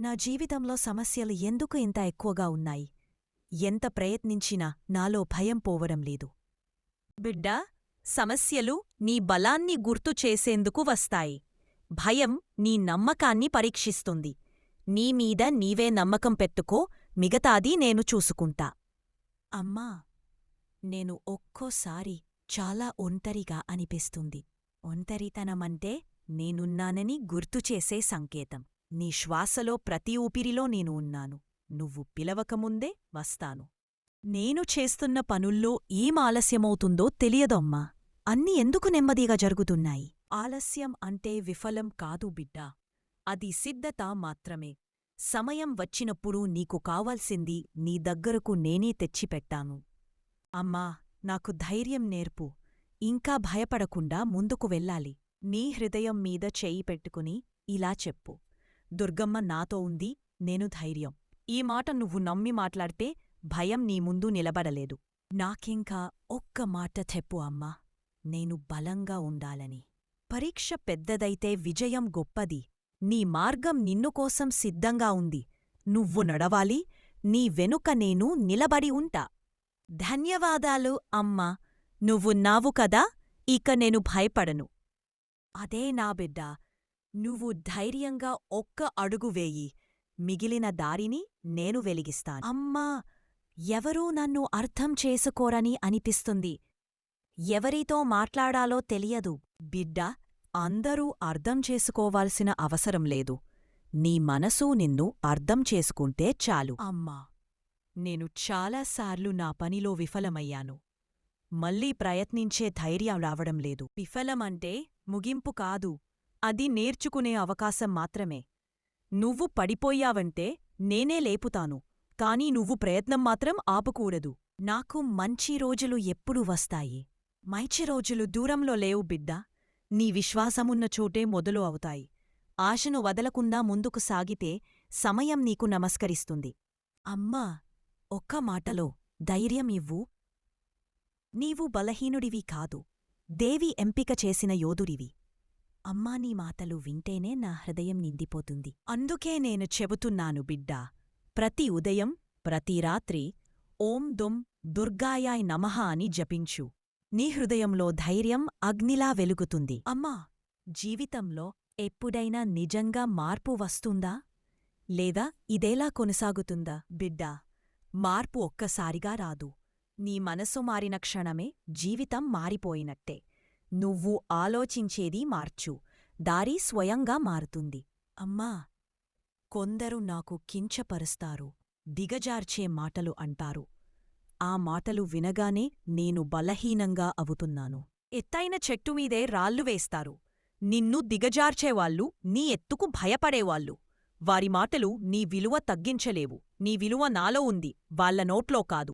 నా జీవితంలో సమస్యలు ఎందుకు ఇంత ఎక్కువగా ఉన్నాయి? ఎంత ప్రయత్నించినా నాలో భయం పోవడం లేదు. బిడ్డా సమస్యలు నీ బలాన్ని గుర్తు చేసేందుకు వస్తాయి. భయం నీ నమ్మకాన్ని పరీక్షిస్తుంది. నీమీద నీవే నమ్మకం పెట్టుకో మిగతాది నేను చూసుకుంటా. అమ్మా నేను ఒక్కోసారి చాలా ఒంటరిగా అనిపిస్తుంది. ఒంటరితనమంటే నేనున్నానని గుర్తుచేసే సంకేతం. నీ శ్వాసలో ప్రతి ఊపిరిలో నేను ఉన్నాను. నువ్వు పిలవకముందే వస్తాను. నేను చేస్తున్న పనుల్లో ఏం ఆలస్యమవుతుందో తెలియదమ్మా. అన్ని ఎందుకు నెమ్మదిగా జరుగుతున్నాయి? ఆలస్యం అంటే విఫలం కాదు బిడ్డా. అది సిద్ధత మాత్రమే. సమయం వచ్చినప్పుడు నీకు కావాల్సింది నీ దగ్గరకు నేనే తెచ్చిపెట్టాను. అమ్మా నాకు ధైర్యం నేర్పు. ఇంకా భయపడకుండా ముందుకు వెళ్ళాలి. నీ హృదయం మీద చేయి పెట్టుకుని ఇలా చెప్పు. దుర్గమ్మ నాతో ఉంది నేను ధైర్యం. ఈ మాట నువ్వు నమ్మి మాట్లాడితే భయం నీ ముందు నిలబడలేదు. నాకింకా ఒక్క మాట చెప్పు అమ్మా నేను బలంగా ఉండాలని. పరీక్ష పెద్దదైతే విజయం గొప్పది. నీ మార్గం నిన్ను కోసం సిద్ధంగా ఉంది. నువ్వు నడవాలి నీ వెనుక నేను నిలబడి ఉంటా. ధన్యవాదాలు అమ్మా నువ్వున్నావు కదా ఇక నేను భయపడను. అదే నా బిడ్డ నువ్వు ధైర్యంగా ఒక్క అడుగు వేయి. మిగిలిన దారిని నేను వెలిగిస్తాను. అమ్మా! ఎవరూ నన్ను అర్థం చేసుకోరని అనిపిస్తుంది. ఎవరితో మాట్లాడాలో తెలియదు. బిడ్డా అందరూ అర్థం చేసుకోవాల్సిన అవసరం లేదు. నీ మనసు నిన్ను అర్థం చేసుకుంటే చాలు. అమ్మా! నేను చాలాసార్లు నా పనిలో విఫలమయ్యాను. మళ్ళీ ప్రయత్నించే ధైర్యం రావడం లేదు. విఫలమంటే ముగింపు కాదు. అది నేర్చుకునే అవకాశం మాత్రమే. నువ్వు పడిపోయావంటే నేనే లేపుతాను కాని నువ్వు ప్రయత్నం మాత్రం ఆపుకూడదు. నాకు మంచి రోజులు ఎప్పుడు వస్తాయి. మంచి రోజులు దూరంలో లేవు బిడ్డా. నీ విశ్వాసమున్న చోటే మొదలు అవుతాయి. ఆశను వదలకుండా ముందుకు సాగితే సమయం నీకు నమస్కరిస్తుంది. అమ్మా ఒక్క మాటలో ధైర్యం ఇవ్వు. నీవు బలహీనుడివి కాదు. దేవి ఎంపిక చేసిన యోధుడివి. అమ్మా నీ మాటలు వింటేనే నా హృదయం నిండిపోతుంది. అందుకే నేను చెబుతున్నాను బిడ్డా ప్రతి ఉదయం ప్రతి రాత్రి ఓం దుం దుర్గాయాయ్ నమః అని జపించు. నీ హృదయంలో ధైర్యం అగ్నిలా వెలుగుతుంది. అమ్మా జీవితంలో ఎప్పుడైనా నిజంగా మార్పు వస్తుందా? లేదా ఇదేలా కొనసాగుతుందా? బిడ్డా మార్పు ఒక్కసారిగా రాదు. నీ మనసు మారిన క్షణమే జీవితం మారిపోయినట్టే. నువ్వు ఆలోచించేది మార్చు. దారి స్వయంగా మారుతుంది. అమ్మా! కొందరు నాకు కించపరుస్తారు. దిగజార్చే మాటలు అంటారు. ఆ మాటలు వినగానే నేను బలహీనంగా అవుతున్నాను. ఎత్తైన చెట్టుమీదే రాళ్ళు వేస్తారు. నిన్ను దిగజార్చేవాళ్ళు నీ ఎత్తుకు భయపడేవాళ్ళు. వారి మాటలు నీ విలువ తగ్గించలేవు. నీ విలువ నాలో ఉంది. వాళ్ళ నోట్లో కాదు.